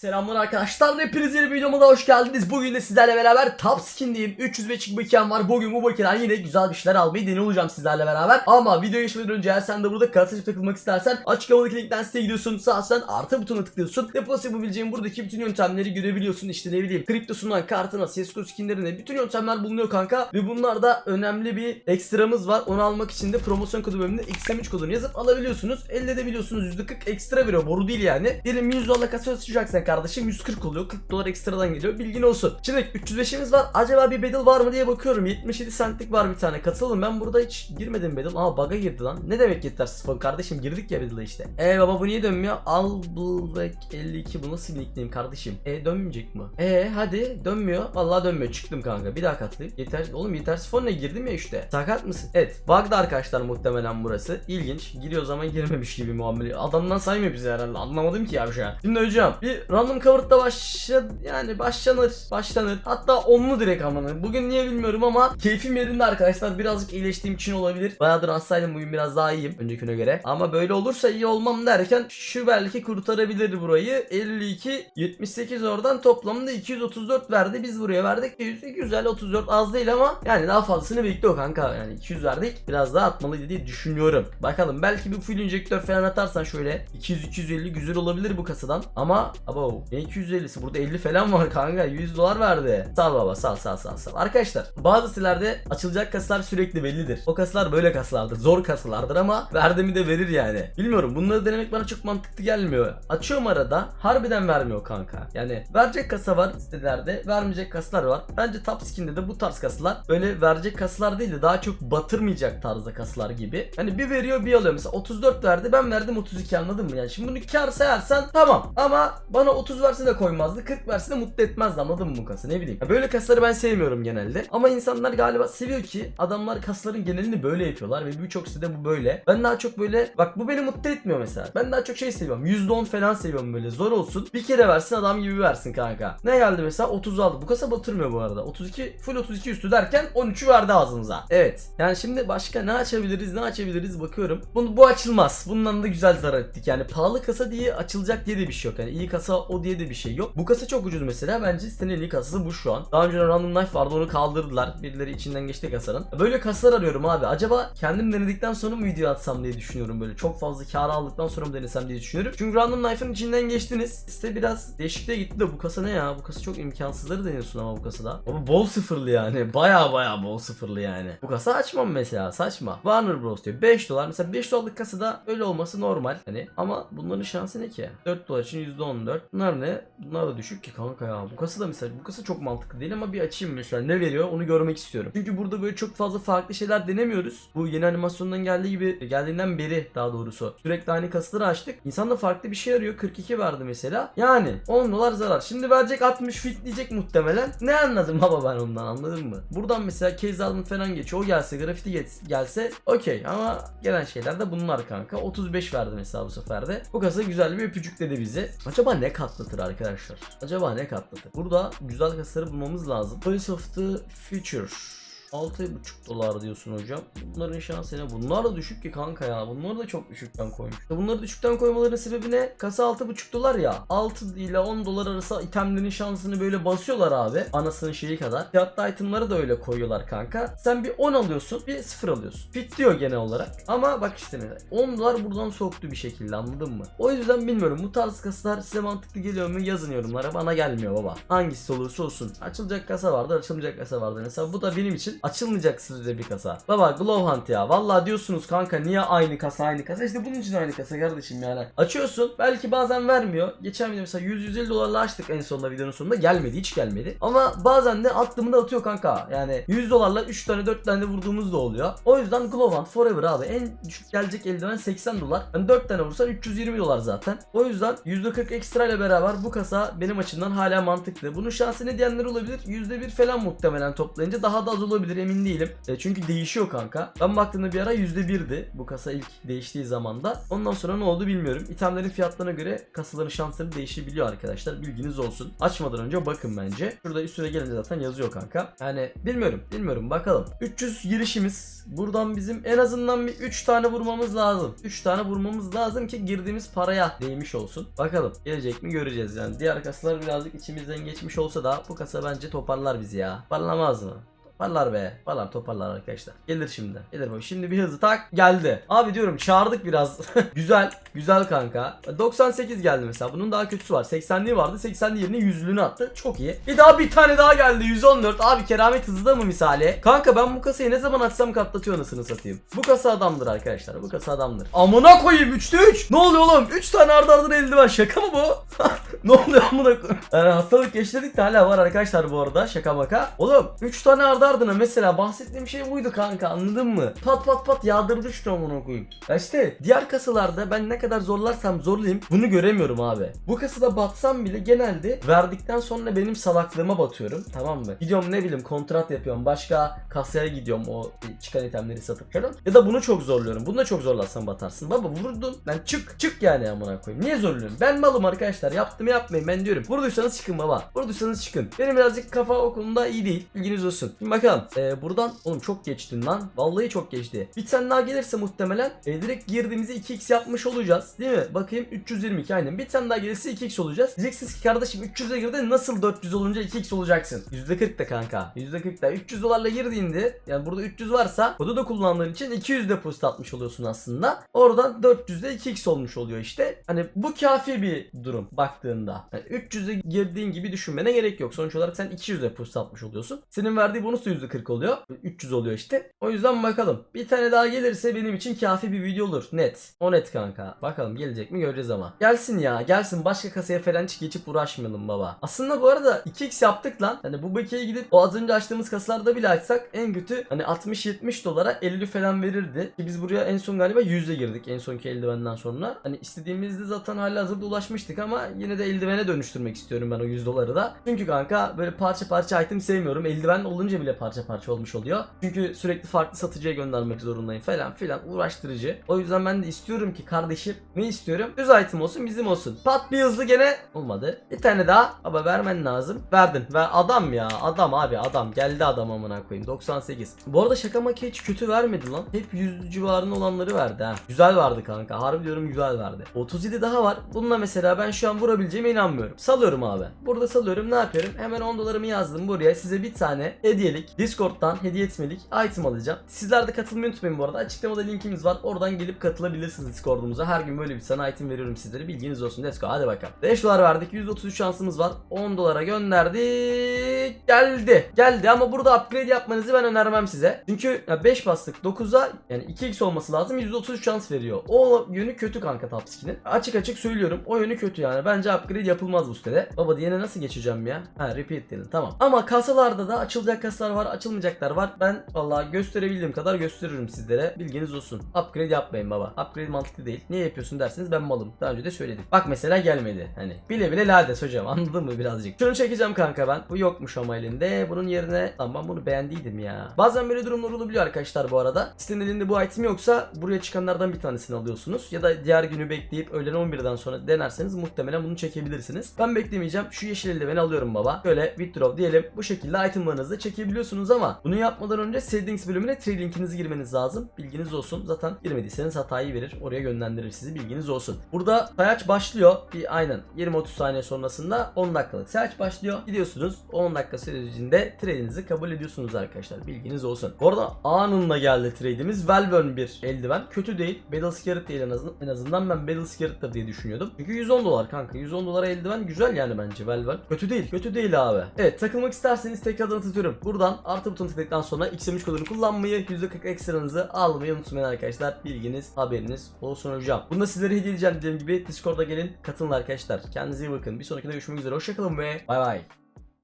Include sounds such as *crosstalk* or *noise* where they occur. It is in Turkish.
Selamlar arkadaşlar. Hepiniz yeni videoma da hoş geldiniz. Bugün de sizlerle beraber top skin diyeyim. 305 bakiyem var. Bugün bu bakiyeden yine güzel bir şeyler almayı olacağım sizlerle beraber. Ama videoya geçmeden önce eğer sen de burada kasaya takılmak istersen açıklamadaki linkten siteye gidiyorsun. Sağ artı butonuna tıklıyorsun. Deposu yapabileceğin buradaki bütün yöntemleri görebiliyorsun. İşte ne bileyim kriptosundan kartına, CSGO skinlerine bütün yöntemler bulunuyor kanka. Ve bunlarda önemli bir ekstramız var. Onu almak için de promosyon kodu bölümünde XM3 kodunu yazıp alabiliyorsunuz. Elde edebiliyorsunuz. %40 ekstra veriyor. Boru değil yani. Diyelim 100 dolarla kasa açacaksan kardeşim 140 oluyor. 40 dolar ekstradan geliyor. Bilgin olsun. Şimdi 305'imiz var. Acaba bir battle var mı diye bakıyorum. 77 centlik var bir tane. Katılalım. Ben burada hiç girmedim battle. Aa bug'a girdi lan. Ne demek yetersiz fon kardeşim? Girdik ya battle'a işte. E baba bu niye dönmüyor? Albulbek 52 bu nasıl bir kardeşim? E dönmeyecek mi? E hadi dönmüyor. Vallahi dönmüyor. Çıktım kanka. Bir daha katılayım. Yeter. Oğlum yetersiz fonla girdim ya işte. Sakat mısın? Evet. Bug'da arkadaşlar muhtemelen burası. İlginç. Giriyor zaman girmemiş gibi muamele. Adamdan saymıyor bizi herhalde. Anlamadım ki ya şu an. Şimdi hocam bir random cover'da başla yani başlanır. Başlanır. Hatta onlu direkt amanın. Bugün niye bilmiyorum ama keyfim yerinde arkadaşlar. Birazcık iyileştiğim için olabilir. Bayağıdır hastaydım bugün biraz daha iyiyim önceki güne göre. Ama böyle olursa iyi olmam derken şu belki kurtarabilir burayı. 52 78 oradan toplamda 234 verdi. Biz buraya verdik. 100 güzel 34 az değil ama yani daha fazlasını bekliyor kanka. Yani 200 verdik. Biraz daha atmalıydı diye düşünüyorum. Bakalım belki bir full injektör falan atarsan şöyle 200 250 güzel olabilir bu kasadan. Ama abo ne 250'si burada 50 falan var kanka. 100 dolar verdi. Sal baba sal sal sal sal. Arkadaşlar bazı sitelerde açılacak kasalar sürekli bellidir. O kasalar böyle kasalardır. Zor kasalardır ama verdiğimi de verir yani. Bilmiyorum bunları denemek bana çok mantıklı gelmiyor. Açıyorum arada harbiden vermiyor kanka. Yani verecek kasa var sitelerde vermeyecek kasalar var. Bence Top Skin'de de bu tarz kasalar böyle verecek kasalar değil de daha çok batırmayacak tarzda kasalar gibi. Hani bir veriyor bir alıyor. Mesela 34 verdi ben verdim 32 anladın mı? Yani şimdi bunu kar sayarsan tamam. Ama bana 30 verse de koymazdı 40 verse de mutlu etmezdi anladın mı bu kasa ne bileyim. Ya böyle kasaları ben sevmiyorum genelde. Ama insanlar galiba seviyor ki adamlar kasaların genelini böyle yapıyorlar ve birçok sitede bu böyle. Ben daha çok böyle bak bu beni mutlu etmiyor mesela. Ben daha çok şey seviyorum. %10 falan seviyorum böyle zor olsun. Bir kere versin adam gibi versin kanka. Ne geldi mesela 30 aldı. Bu kasa batırmıyor bu arada. 32 full 32 üstü derken 13'ü verdi ağzımıza. Evet. Yani şimdi başka ne açabiliriz ne açabiliriz bakıyorum. Bunu, bu açılmaz. Bundan da güzel zarar ettik. Yani pahalı kasa diye açılacak diye de bir şey yok. Yani iyi kasa o diye de bir şey yok. Bu kasa çok ucuz mesela. Bence sitenin en kasası bu şu an. Daha önce Random Knife vardı onu kaldırdılar. Birileri içinden geçti kasanın. Böyle kasalar arıyorum abi. Acaba kendim denedikten sonra mı video atsam diye düşünüyorum böyle. Çok fazla kar aldıktan sonra mı denesem diye düşünüyorum. Çünkü Random Knife'ın içinden geçtiniz. Site biraz değişikliğe gitti de bu kasa ne ya? Bu kasa çok imkansızları deniyorsun ama bu kasada. Ama bol sıfırlı yani. *laughs* Baya baya bol sıfırlı yani. Bu kasa açmam mesela. Saçma. Warner Bros diyor. 5 dolar. Mesela 5 dolarlık kasada öyle olması normal. Hani ama bunların şansı ne ki? 4 dolar için %14. Bunlar ne? Bunlar da düşük ki kanka ya. Bu kasa da mesela bu kasa çok mantıklı değil ama bir açayım mesela. Ne veriyor onu görmek istiyorum. Çünkü burada böyle çok fazla farklı şeyler denemiyoruz. Bu yeni animasyondan geldiği gibi geldiğinden beri daha doğrusu. Sürekli aynı kasaları açtık. İnsan da farklı bir şey arıyor. 42 verdi mesela. Yani 10 dolar zarar. Şimdi verecek 60 fit diyecek muhtemelen. Ne anladım baba ben ondan anladın mı? Buradan mesela case album falan geçiyor. O gelse grafiti geç- gelse okey ama gelen şeyler de bunlar kanka. 35 verdi mesela bu sefer de. Bu kasa güzel bir öpücük dedi bize. Acaba ne katlatır arkadaşlar? Acaba ne katlatır? Burada güzel kasaları bulmamız lazım. Voice of the Future. 6,5 dolar diyorsun hocam. Bunların şansı ne? Bunlar da düşük ki kanka ya. Bunları da çok düşükten koymuş. Bunları düşükten koymalarının sebebi ne? Kasa 6,5 dolar ya. 6 ile 10 dolar arası itemlerin şansını böyle basıyorlar abi. Anasının şeyi kadar. Fiyatlı itemları da öyle koyuyorlar kanka. Sen bir 10 alıyorsun, bir 0 alıyorsun. Fit diyor genel olarak. Ama bak işte ne? 10 dolar buradan soğuktu bir şekilde anladın mı? O yüzden bilmiyorum. Bu tarz kasalar size mantıklı geliyor mu? Yazın yorumlara. Bana gelmiyor baba. Hangisi olursa olsun. Açılacak kasa vardır, açılmayacak kasa vardır. Mesela bu da benim için açılmayacak sürece bir kasa. Baba Glow Hunt ya. Vallahi diyorsunuz kanka niye aynı kasa aynı kasa? İşte bunun için aynı kasa kardeşim yani. Açıyorsun belki bazen vermiyor. Geçen video mesela 100-150 dolarla açtık en sonunda videonun sonunda. Gelmedi hiç gelmedi. Ama bazen de attığımı da atıyor kanka. Yani 100 dolarla 3 tane 4 tane vurduğumuz da oluyor. O yüzden Glow Hunt Forever abi. En düşük gelecek eldiven 80 dolar. Yani 4 tane vursan 320 dolar zaten. O yüzden %40 ekstra ile beraber bu kasa benim açımdan hala mantıklı. Bunun şansı ne diyenler olabilir? %1 falan muhtemelen toplayınca daha da az olabilir. Olabilir emin değilim. E, çünkü değişiyor kanka. Ben baktığımda bir ara %1'di bu kasa ilk değiştiği zamanda. Ondan sonra ne oldu bilmiyorum. İtemlerin fiyatlarına göre kasaların şansları değişebiliyor arkadaşlar. Bilginiz olsun. Açmadan önce bakın bence. Şurada üstüne gelince zaten yazıyor kanka. Yani bilmiyorum. Bilmiyorum bakalım. 300 girişimiz. Buradan bizim en azından bir 3 tane vurmamız lazım. 3 tane vurmamız lazım ki girdiğimiz paraya değmiş olsun. Bakalım gelecek mi göreceğiz yani. Diğer kasalar birazcık içimizden geçmiş olsa da bu kasa bence toparlar bizi ya. Parlamaz mı? Toparlar be. Toparlar toparlar arkadaşlar. Gelir şimdi. Gelir baba. Şimdi bir hızlı tak geldi. Abi diyorum çağırdık biraz. *laughs* güzel. Güzel kanka. 98 geldi mesela. Bunun daha kötüsü var. 80'liği vardı. 80'li yerine 100'lüğünü attı. Çok iyi. Bir daha bir tane daha geldi. 114. Abi keramet hızı da mı misali? Kanka ben bu kasayı ne zaman açsam katlatıyor anasını satayım. Bu kasa adamdır arkadaşlar. Bu kasa adamdır. Amına koyayım 3'te 3. Ne oluyor oğlum? 3 tane ardı ardına eldiven. Şaka mı bu? *laughs* ne oluyor amına koyayım? Yani hastalık geçirdik de hala var arkadaşlar bu arada. Şaka maka. Oğlum 3 tane ardı ardına mesela bahsettiğim şey buydu kanka anladın mı? Pat pat pat yağdırdı şu amına koyayım. Ya işte diğer kasalarda ben ne kadar zorlarsam zorlayayım bunu göremiyorum abi. Bu kasada batsam bile genelde verdikten sonra benim salaklığıma batıyorum tamam mı? Gidiyorum ne bileyim kontrat yapıyorum başka kasaya gidiyorum o çıkan itemleri satıp falan. Ya da bunu çok zorluyorum. Bunu da çok zorlarsan batarsın. Baba vurdun. Ben çık çık yani amına koyayım. Niye zorluyorum? Ben malım arkadaşlar. Yaptım yapmayın ben diyorum. Vurduysanız çıkın baba. Vurduysanız çıkın. Benim birazcık kafa o konuda iyi değil. Bilginiz olsun. Şimdi bakalım. Ee, buradan oğlum çok geçtin lan. Vallahi çok geçti. Bir tane daha gelirse muhtemelen e, direkt girdiğimizi 2x yapmış olacağız. Değil mi? Bakayım 322 aynen. Bir tane daha gelirse 2x olacağız. Diyeceksiniz ki kardeşim 300'e girdin nasıl 400 olunca 2x olacaksın? %40 da kanka. %40 da 300 dolarla girdiğinde yani burada 300 varsa kodu da kullandığın için 200 depozit atmış oluyorsun aslında. Oradan 400'de 2x olmuş oluyor işte. Hani bu kafi bir durum baktığında. Yani 300'e girdiğin gibi düşünmene gerek yok. Sonuç olarak sen 200 depozit atmış oluyorsun. Senin verdiği bonus da %40 oluyor. 300 oluyor işte. O yüzden bakalım. Bir tane daha gelirse benim için kafi bir video olur. Net. O net kanka. Bakalım gelecek mi göreceğiz ama. Gelsin ya. Gelsin. Başka kasaya falan geçip uğraşmayalım baba. Aslında bu arada 2x yaptık lan. Hani bu bakiye gidip o az önce açtığımız kasalarda bile açsak en kötü hani 60-70 dolara 50 falan verirdi. Ki biz buraya en son galiba 100'e girdik en sonki eldivenden sonra. Hani istediğimizde zaten hala hazırda ulaşmıştık ama yine de eldivene dönüştürmek istiyorum ben o 100 doları da. Çünkü kanka böyle parça parça item sevmiyorum. Eldiven olunca bile parça parça olmuş oluyor. Çünkü sürekli farklı satıcıya göndermek zorundayım falan filan uğraştırıcı. O yüzden ben de istiyorum ki kardeşim ne istiyorum? Düz item olsun bizim olsun. Pat bir hızlı gene olmadı. Bir tane daha ama vermen lazım. Verdin. Ve adam ya adam abi adam geldi adam amına koyayım 98. Bu arada şaka maki hiç kötü vermedi lan. Hep 100 civarında olanları verdi ha. Güzel vardı kanka. Harbi diyorum güzel verdi. 37 daha var. Bununla mesela ben şu an vurabileceğime inanmıyorum. Salıyorum abi. Burada salıyorum ne yapıyorum? Hemen 10 dolarımı yazdım buraya. Size bir tane hediyelik Discord'dan hediye etmelik item alacağım. Sizler de katılmayı unutmayın bu arada. Açıklamada linkimiz var. Oradan gelip katılabilirsiniz Discord'umuza. Her gün böyle bir sana item veriyorum sizlere. Bilginiz olsun. Let's go. Hadi bakalım. 5 dolar verdik. 133 şansımız var. 10 dolara gönderdik. Geldi. Geldi ama burada upgrade yapmanızı ben önermem size. Çünkü ya 5 bastık 9'a yani 2x olması lazım. 133 şans veriyor. O yönü kötü kanka Tapskin'in. Açık açık söylüyorum. O yönü kötü yani. Bence upgrade yapılmaz bu sitede. Baba diyene nasıl geçeceğim ya? Ha repeat diyelim. Tamam. Ama kasalarda da açılacak kasalar var, açılmayacaklar var. Ben vallahi gösterebildiğim kadar gösteririm sizlere. Bilginiz olsun. Upgrade yapmayın baba. Upgrade mantıklı değil. Niye yapıyorsun derseniz ben malım. Daha önce de söyledim. Bak mesela gelmedi. Hani bile bile lades hocam. *laughs* Anladın mı birazcık? Şunu çekeceğim kanka ben. Bu yokmuş ama elinde. Bunun yerine lan ben bunu beğendiydim ya. Bazen böyle durumlar olabiliyor arkadaşlar bu arada. Sitenin elinde bu item yoksa buraya çıkanlardan bir tanesini alıyorsunuz. Ya da diğer günü bekleyip öğlen 11'den sonra denerseniz muhtemelen bunu çekebilirsiniz. Ben beklemeyeceğim. Şu yeşil eldiveni alıyorum baba. Şöyle withdraw diyelim. Bu şekilde itemlarınızı çekebiliyorsunuz ama bunu yapmadan önce settings bölümüne trade linkinizi girmeniz lazım. Bilginiz olsun. Zaten girmediyseniz hatayı verir. Oraya yönlendirir sizi. Bilginiz olsun. Burada sayaç başlıyor. Bir aynen 20-30 saniye sonrasında 10 dakikalık sayaç başlıyor. Gidiyorsunuz. 10 dakika sürecinde trade'inizi kabul ediyorsunuz arkadaşlar. Bilginiz olsun. Bu arada anında geldi trade'imiz. Velvern bir eldiven. Kötü değil. Battle Scarlet değil en azından. En azından ben Battle Scarlet'tır diye düşünüyordum. Çünkü 110 dolar kanka. 110 dolara eldiven güzel yani bence Velvern. Kötü değil. Kötü değil abi. Evet takılmak isterseniz tekrardan hatırlıyorum. Buradan artı butonu tıkladıktan sonra XM3 kodunu kullanmayı %40 ekstranızı almayı unutmayın arkadaşlar. Bilginiz, haberiniz olsun hocam. Bunu da sizlere hediye edeceğim dediğim gibi Discord'a gelin katılın arkadaşlar. Kendinize iyi bakın. Bir sonraki de görüşmek üzere. Hoşçakalın ve bay bay.